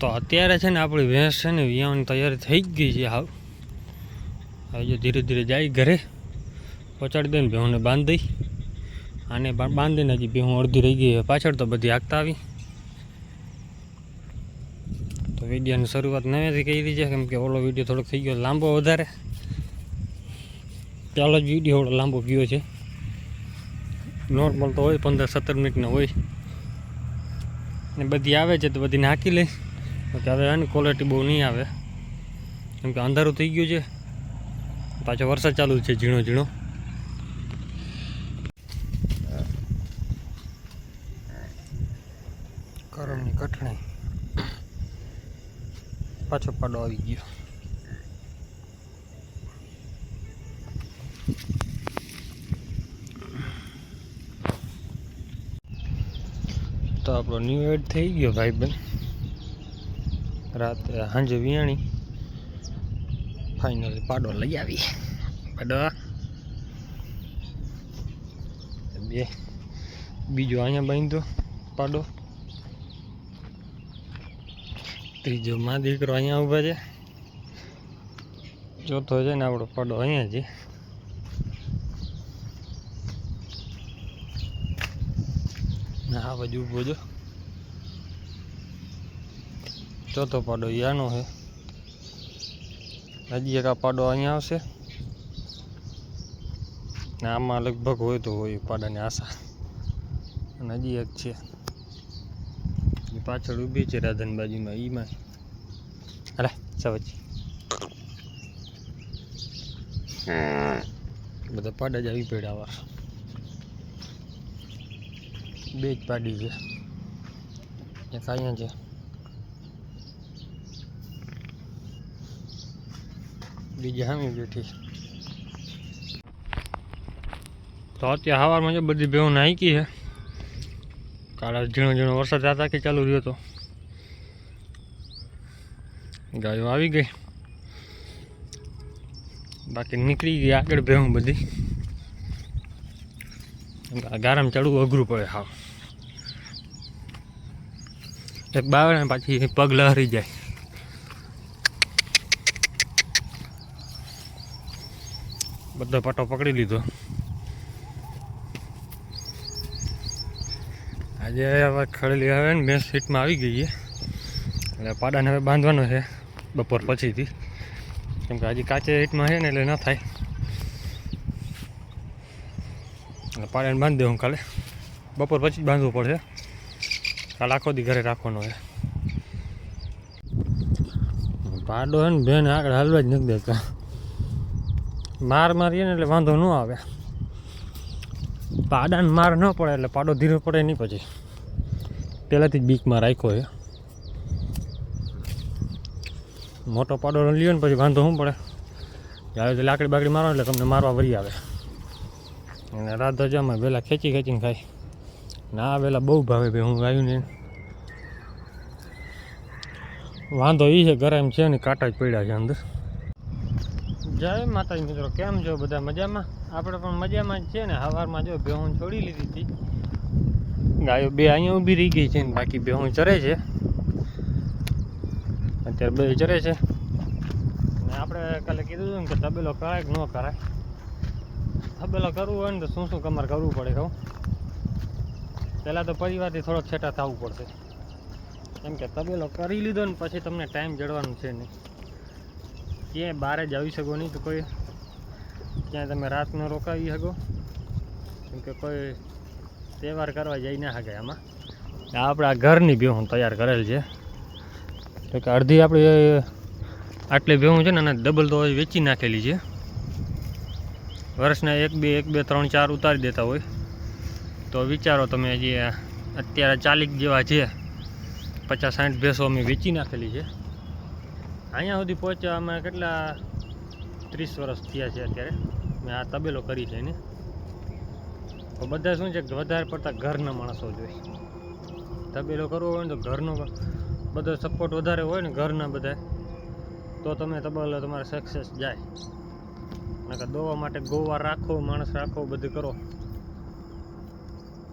તો અત્યારે છે ને આપણી ભેંસ છે ને વિયાવાની તૈયારી થઈ ગઈ છે હાવ. હવે જો ધીરે ધીરે જાય ઘરે, પહોંચાડી દઈને ભેહુંને બાંધી. આને બાંધીને હજી ભેહું અડધી રહી ગઈ પાછળ તો બધી આગતા આવી. તો વિડીયોની શરૂઆત નવેથી કરી છે, કેમ કે ઓલો વીડિયો થોડોક થઈ ગયો લાંબો વધારે. ચાલો જ વીડિયો ઓલો લાંબો ગયો છે. નોર્મલ તો હોય પંદર સત્તર મિનિટનો હોય. ને બધી આવે છે તો બધી નાખી લઈ કે હવે આની ક્વોલિટી બહુ નહીં આવે. કેમ કે અંધારું થઈ ગયું છે. પાછો વરસાદ ચાલુ છે ઝીણો ઝીણો. કરમની કઠણી પાછો પાડો આવી ગયો. તો આપણો ન્યૂ એડ થઈ ગયો ભાઈબંધ રાતે સાંજે વિયાણી ફાઇનલી પાડો લઈ આવી. પાડો. બે. બીજો અહીંયા બાંધ્યો. પાડો. ત્રીજો માં દીકરો અહીંયા ઊભા છે. ચોથો છે ને આપણો પાડો અહીંયા છે. આ બાજુ ઊભો જો ચોથો પાડો યાનો છે. હજી એક આ પાડો અહીંયા આવશે. ને આમાં લગભગ હોય તો હોય પાડાની આશા. અને હજી એક છે. એ પાછળ ઊભી છે રાધન બાજુમાં, ઈમાં. અરે સવજી બધા પાડા જ આવી પેડાવા બે જ પાડી છે. એક અહીંયા છે. બીજી બેઠી તો અત્યારે હવારમાં જે બધી ભેહું નાખી છે. કાળા ઝીણો ઝીણો વરસાદ રાતા કે ચાલુ રહ્યો હતો ગાયો આવી ગઈ. બાકી નીકળી ગઈ આગળ ભેહું બધી. ગારામાં ચડવું અઘરું પડે હાવ. એક બાવળે પાછી પગ લહરી જાય. બધો પાટો પકડી લીધો. આજે હવે ખડેલી આવે ને મેં સીટમાં આવી ગઈ એટલે પાડાને હવે બાંધવાનો છે બપોર પછીથી. કેમ કે હજી કાચે હીટમાં છે ને એટલે ના થાય. એટલે પાડાને બાંધી દેવું કાલે. બપોર પછી જ બાંધવું પડશે. કાલે આખો દી ઘરે રાખવાનો છે. પાડો છે ને બેન આગળ હાલવા જ નથી દેતા. માર મારીએ ને એટલે વાંધો ન આવે. પાડાને માર ન પડે એટલે પાડો ધીરો પડે નહીં પછી. પહેલાંથી જ બીકમાં રાખ્યો એ મોટો પાડો લ્યો ને પછી વાંધો શું પડે. જ્યારે તો લાકડી બાકડી મારો એટલે તમને મારવા વળી આવે. અને રાત ધજામાં વહેલા ખેંચી ખેંચીને ખાય. ના વહેલા બહુ ભાવે ભાઈ હું આવ્યું ને વાંધો એ છે ગરમ છે ને કાંટા જ પડ્યા છે અંદર. જય માતાજી મિત્રો, કેમ છો? બધા મજામાં? આપણે પણ મજામાં જ છે ને. સવારમાં જો ભેહું છોડી લીધી હતી. ગાયો બે અહીંયા ઊભી રહી ગઈ છે ને, બાકી ભેહું ચરે છે. અત્યારે બે ચરે છે. ને આપણે કાલે કીધું હતું ને કે તબેલો કરાય કે ન કરાય? તબેલો કરવું હોય ને તો શું શું કમર કરવું પડે કહું પહેલાં તો પરિવારથી થોડોક છેટા થવું પડશે. કેમ કે તબેલો કરી લીધો ને પછી તમને ટાઈમ જડવાનું છે નહીં. ક્યાંય બહાર જ આવી શકો નહીં તો કોઈ ક્યાંય તમે રાત ન રોકાવી શકો. કેમ કે કોઈ તહેવાર કરવા જઈ ના શકે આમાં. આપણા ઘરની ભેહું તૈયાર કરેલ છે. તો કે અડધી આપણી આટલી ભેહું છે ને અને ડબલ તો વેચી નાખેલી છે. વર્ષના એક, બે એક, બે, ત્રણ, ચાર ઉતારી દેતા હોય. તો વિચારો તમે જે અત્યારે ચાલીક જેવા છે. પચાસ, સાઠ ભેંસો અમે વેચી નાખેલી છે. અહીંયા સુધી પહોંચ્યા અમે કેટલા ત્રીસ વર્ષ થયા છે અત્યારે? મેં આ તબેલો કરી છે એને. તો બધા શું છે વધારે પડતા ઘરના માણસો જોઈએ તબેલો કરવો હોય ને તો ઘરનો બધો સપોર્ટ વધારે હોય ને ઘરના બધા. તો તમે તબેલો તમારે સક્સેસ જાય. નકર દોવા માટે ગોવા રાખો, માણસ રાખો, બધું કરો.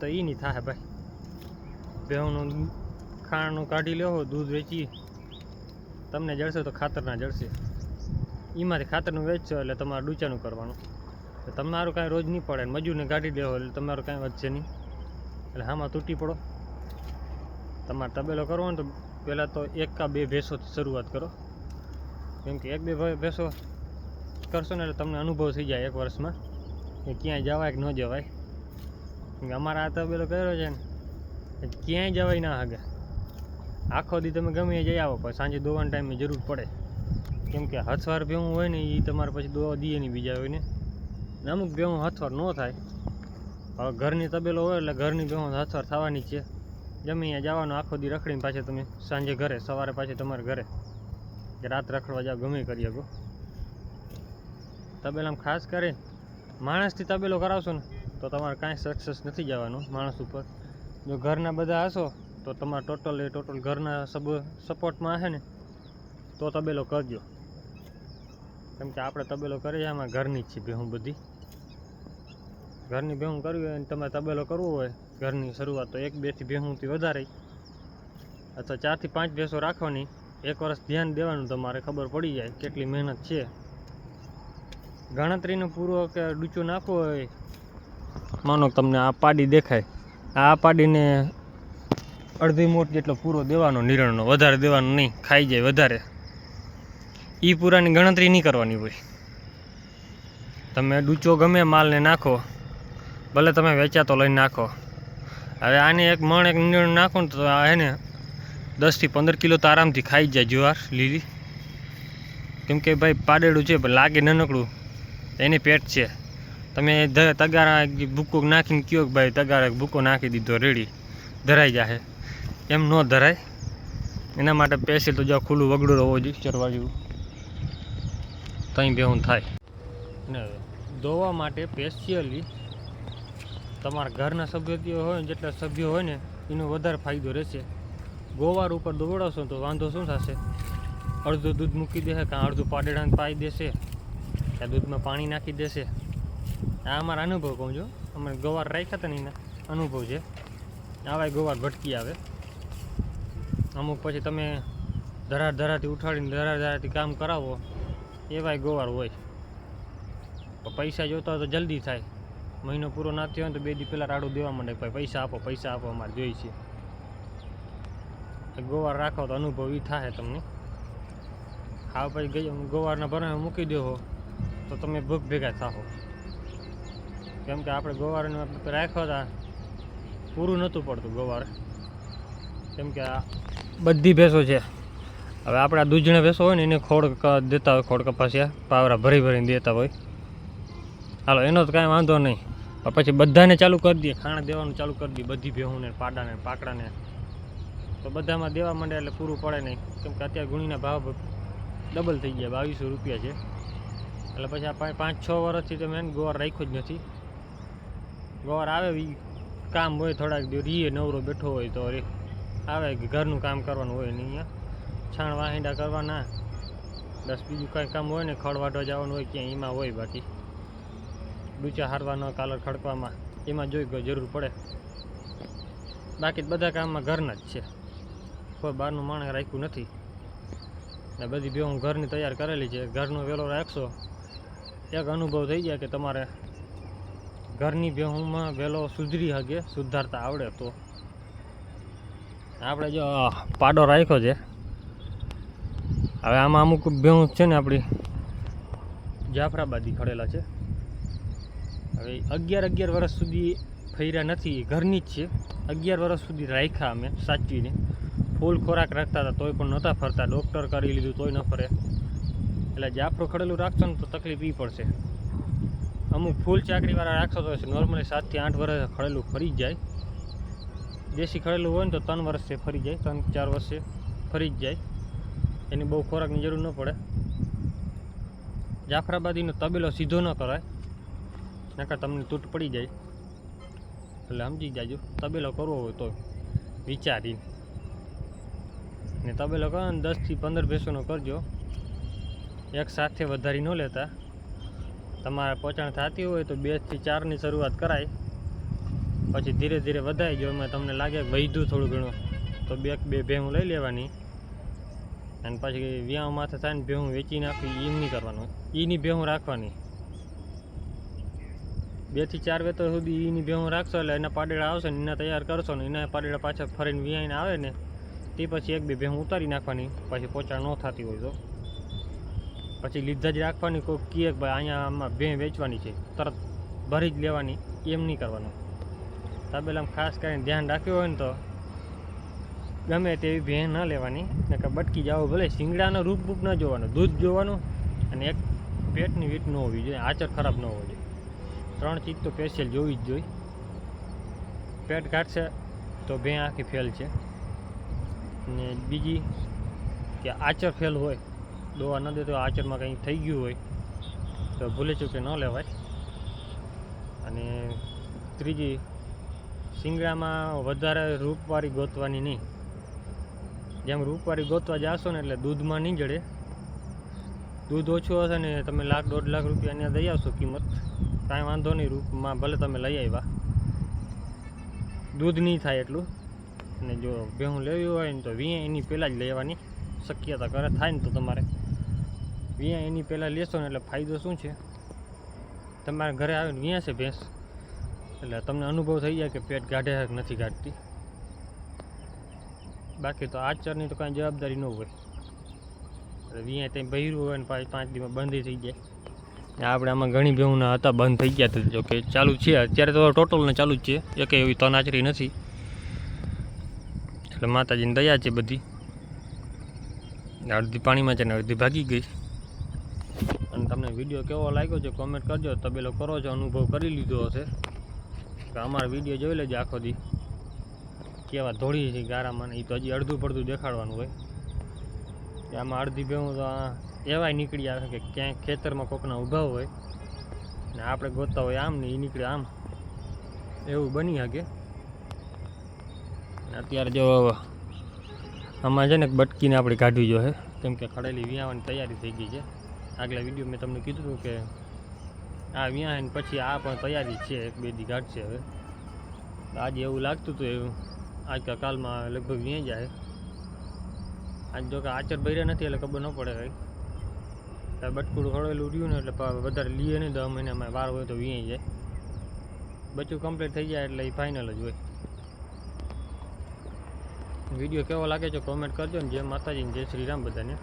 તો એ નહીં થાય ભાઈ. બેહુનું ખાણનું કાઢી લેવો દૂધ વેચી. તમને જળશે તો ખાતરના જળશે. એમાંથી ખાતરનું વેચશો એટલે તમારે ડૂચાનું કરવાનું. તમારું કાંઈ રોજ નહીં પડે મજૂરને કાઢી દેવો એટલે તમારું કાંઈ વધશે નહીં. એટલે આમાં તૂટી પડો. તમારે તબેલો કરવો ને તો પહેલાં તો એક કા બે ભેંસોથી શરૂઆત કરો. કેમ કે એક બે ભેંસો કરશો ને એટલે તમને અનુભવ થઈ જાય એક વર્ષમાં. કે ક્યાંય જવાય કે ન જવાય. અમારા આ તબેલો કર્યો છે ને ક્યાંય જવાય ના હાગે. આખો દી તમે ગમે જઈ આવો, પણ સાંજે દોવાના ટાઈમે જરૂર પડે. કેમ કે હથવાર ભેવું હોય ને એ તમારે પછી દોવા દઈએ નહીં બીજા હોય ને. અમુક ભેવું હથવાર ન થાય. હવે ઘરની તબેલો હોય એટલે ઘરની ભેવું હથવાર થવાની છે. જમી જવાનું, આખો દી રખડીને પાછા તમે સાંજે ઘરે, સવારે પાછી તમારે ઘરે. કે રાત રખડવા જાવ, ગમે કરી શકો. તબેલામાં ખાસ કરી માણસથી તબેલો કરાવશો ને, તો તમારે કાંઈ સક્સેસ નથી જવાનું માણસ ઉપર. જો ઘરના બધા હશો તો તમારે ટોટલ, એ ટોટલ ઘરના સબ સપોર્ટમાં હશે ને, તો તબેલો કરજો. કેમ કે આપણે તબેલો કરીએ, આમાં ઘરની જ છે ભેહું બધી. ઘરની ભેહું કરવી હોય અને તમારે તબેલો કરવો હોય, ઘરની શરૂઆત તો એક બેથી ભેહુંથી વધારે. અથવા ચારથી પાંચ ભેંસો રાખવાની, એક વર્ષ ધ્યાન દેવાનું તમારે, ખબર પડી જાય કેટલી મહેનત છે. ગણતરીનો પૂરો કે ડૂચો નાખવો હોય, માનો તમને આ પાડી દેખાય. આ પાડીને અડધી મોટ જેટલો પૂરો દેવાનો નિરણનો વધારે દેવાનો નહીં, ખાઈ જાય વધારે. એ પૂરાની ગણતરી નહીં કરવાની હોય. તમે ડૂચો ગમે માલને નાખો, ભલે તમે વેચાતો લઈને નાખો. હવે આને એક મણ, એક નિરણ નાખો ને તો હે દસથી પંદર કિલો તો આરામથી ખાઈ જાય જુવાર, લીલી. કેમ કે ભાઈ પાડેડું છે, પણ લાગે નાનકડું. એની પેટ છે. તમે તગારા ભૂકો નાખીને કયો ભાઈ તગારા ભૂકો નાખી દીધો, રેડી. ધરાઈ જાય એમ ન ધરાય. એના માટે પેસી તો જો ખુલ્લું વગડું હોવું જોઈએ, ચરવા જેવું. ત્યાં બેહું થાય. ને દોવા માટે સ્પેશિયલી તમારા ઘરના સભ્યો હોય જેટલા સભ્યો હોય ને, એનો વધારે ફાયદો રહેશે. ગોવાર ઉપર દોવડાવશો તો વાંધો શું થશે? અડધું દૂધ મૂકી દેશે કાં અડધું પાડેડાને પાઈ દેશે? ત્યાં દૂધમાં પાણી નાખી દેશે? આ અમારા અનુભવ કહું છું. અમે ગવાર રાખ્યા હતા ને એના. અનુભવ છે. આવાય ગોવાર ભટકી આવે. અમુક પછી તમે ધરાર ધરાથી ઉઠાડીને ધરાર ધરાથી કામ કરાવો, એવાય ગોવાર હોય. પૈસા જોતા હોય તો જલ્દી થાય. મહિનો પૂરો ના થયો હોય તો બે દી પહેલાં રાડું દેવા માંડે ભાઈ પૈસા આપો પૈસા આપો અમારે જોઈએ છે. ગોવાર રાખો તો અનુભવ એ થાય તમને. હા પછી ગઈ ગોવારના ભરણે મૂકી દેવો તો તમે ભૂખ ભેગા થાઓ કેમ કે આપણે ગોવારને રાખ્યો હતા, પૂરું નહોતું પડતું ગોવાર કેમ કે આ બધી ભેંસો છે. હવે આપણા દૂજણે ભેંસો હોય ને, એને ખોડ દેતા હોય ખોડ કપાસિયા. પાવરા ભરી ભરીને દેતા હોય. હાલો, એનો તો કાંઈ વાંધો નહીં. પછી બધાને ચાલુ કરી દઈએ. ખાણા દેવાનું ચાલુ કરી દઈએ. બધી ભેહુંને, પાડાને, પાકડાને. તો બધામાં દેવા માંડે એટલે પૂરું પડે નહીં. કેમ કે અત્યારે ગુણીના ભાવ ડબલ થઈ ગયા. બાવીસો રૂપિયા છે. એટલે પછી આ પાંચ, છ વર્ષથી તો મેં ગોવાર રાખ્યો જ નથી. ગોવાર આવે કામ હોય થોડાક રીએ નવરો બેઠો હોય તો રે આવે કે ઘરનું કામ કરવાનું હોય ને અહીંયા. છાણ વાહિંડા કરવાના. બસ બીજું કાંઈ કામ હોય ને ખડ જવાનું હોય ક્યાં એમાં હોય બાકી. ડૂચા હારવાનો, કાલર ખડકવામાં. એમાં જોઈ ગયો, જરૂર પડે. બાકી બધા કામમાં ઘરના જ છે. કોઈ બહારનું માણસ રાખ્યું નથી. ને બધી બે હું ઘરની તૈયાર કરેલી છે. ઘરનો વેલો રાખશો. એક અનુભવ થઈ જાય કે તમારે ઘરની બેહુમાં વહેલો સુધરી શકે, સુધારતા આવડે તો. આપણે જો પાડો રાખ્યો છે. હવે આમાં અમુક ભેંસ છે ને આપણી જાફરાબાદી ખડેલા છે. હવે અગિયાર અગિયાર વર્ષ સુધી ફર્યા નથી ઘરની જ છે. અગિયાર વર્ષ સુધી રાખ્યા અમે, સાચવીને. ફૂલ ખોરાક રાખતા હતા, તોય પણ નહોતા ફરતા. ડૉક્ટર કરી લીધું, તોય ન ફરે. એટલે જાફરો ખડેલું રાખશો ને તો તકલીફ એ પડશે. અમુક ફૂલ ચાકરીવાળા રાખશો તો નોર્મલી સાતથી આઠ વર્ષ ખડેલું ફરી જાય. દેશી ખડેલું હોય ને તો ત્રણ વર્ષે ફરી જાય, ત્રણ ચાર વર્ષે ફરી જ જાય. એની બહુ ખોરાકની જરૂર ન પડે. જાફરાબાદીનો તબેલો સીધો ન કરાય. નકર તમને તૂટ પડી જાય. એટલે સમજી જાજો, તબેલો કરવો હોય તો વિચારીને. ને તબેલો કરો ને દસથી પંદર ભેંસોનો કરજો. એક સાથે વધારી ન લેતા. તમારે પોચાણ થતી હોય તો બેથી ચારની શરૂઆત કરાય. પછી ધીરે ધીરે વધાઈ જો એમાં તમને લાગે વધ્યું થોડું ઘણું. તો બે બે ભેહું લઈ લેવાની. અને પછી વ્યાહ માથે થાય ને ભેહું વેચી નાખવી એમ નહીં કરવાનું. એની ભેહું રાખવાની. બેથી ચાર વેતો સુધી એની ભેહું રાખશો એટલે એના પાડેડા આવશે ને એના તૈયાર કરશો ને એના પાડેડા પાછા ફરીને વ્યાઈને આવે ને તે પછી એક બે ભેહું ઉતારી નાખવાની. પછી પોચા ન થતી હોય તો. પછી લીધા જ રાખવાની. કોઈ કીએ ભાઈ અહીંયા આમાં ભેં વેચવાની છે. તરત ભરી જ લેવાની. એમ નહીં કરવાનું. તબેલામાં ખાસ કરીને ધ્યાન રાખ્યું હોય ને તો ગમે તેવી ભેં ન લેવાની કે બટકી જાઓ ભલે શિંગડાનો રૂપ બૂપ ન જોવાનું, દૂધ જોવાનું અને એક પેટની વીટ ન હોવી જોઈએ, આચર ખરાબ ન હોવો જોઈએ. ત્રણ ચીજ તો સ્પેશિયલ જોવી જ જોઈએ. પેટ કાઢશે તો ભેં આખી ફેલ છે. ને બીજી કે આચર ફેલ હોય, દોવા ન દે તો આચરમાં કંઈ થઈ ગયું હોય, તો ભૂલે ચૂકે ન લેવાય. અને ત્રીજી શિંગડામાં વધારે રૂપવાળી ગોતવાની નહીં. જેમ રૂપવાળી ગોતવા જાશો ને એટલે દૂધમાં નહીં જડે. દૂધ ઓછું હશે ને તમે લાખ દોઢ લાખ રૂપિયા અહીંયા દઈ આવશો કિંમત. કાંઈ વાંધો નહીં, રૂપમાં ભલે તમે લઈ આવ્યા. દૂધ નહીં થાય એટલું. અને જો ભેહું લેવી હોય ને તો વીએ એની પહેલાં જ લેવાની. શક્યતા કરે, થાય ને તો તમારે. વીએ એની પહેલાં લેશો ને એટલે ફાયદો શું છે? તમારા ઘરે આવીને વીએ છે ભેંસ? એટલે તમને અનુભવ થઈ જાય કે પેટ કે નથી કાઢતી બાકી તો આચરની તો કાંઈ જવાબદારી ન હોય. એટલે વીએ ત્યાં બહેરું હોય ને પાંચ પાંચ દિવસ બંધ થઈ જાય. આપણે આમાં ઘણી ભેહુંના હતા, બંધ થઈ ગયા હતા. જો કે ચાલુ છે, અત્યારે તો ટોટલને ચાલુ જ છે. એક એવી તનાચરી નથી. એટલે માતાજીની દયા છે બધી. અડધી પાણીમાં છે ને અડધી ભાગી ગઈ. અને તમને વીડિયો કેવો લાગ્યો છે કોમેન્ટ કરજો. તબેલો કરો છો, અનુભવ કરી લીધો હશે. કે અમારો વીડિયો જોઈ લેજો આખો દી. કેવા ધોળી છે ગારામાં એ તો હજી અડધું પડધું દેખાડવાનું હોય. કે આમાં અડધી ભેવું તો એવાય નીકળી આવે કે ક્યાંય ખેતરમાં કોકના ઊભા હોય. ને આપણે ગોતતા હોય આમ ને એ નીકળે આમ. એવું બની શકે. અત્યારે જો આમાં છે ને બટકીને આપણે કાઢવી જોઈએ કેમ કે ખડેલી વિયાવાની તૈયારી થઈ ગઈ છે. આગલા વીડિયો મેં તમને કીધું હતું કે આ વિયા ને પછી આ પણ તૈયારી છે, એક બે દી કાઢશે હવે. આજે એવું લાગતું હતું એવું. આજ કાલમાં લગભગ વિયા જાય. આજ જો કે આચર બૈરા નથી એટલે ખબર ન પડે ત્યાં બટકુડું ખડેલું રહ્યું ને એટલે વધારે લઈએ નહીં દસ મહિનામાં વાર હોય તો વિયાઈ જાય. બચ્ચું કમ્પ્લીટ થઈ જાય એટલે એ ફાઇનલ જ હોય. વીડિયો કેવો લાગે છે કોમેન્ટ કરજો ને. જય માતાજી જય શ્રી રામ બધાને.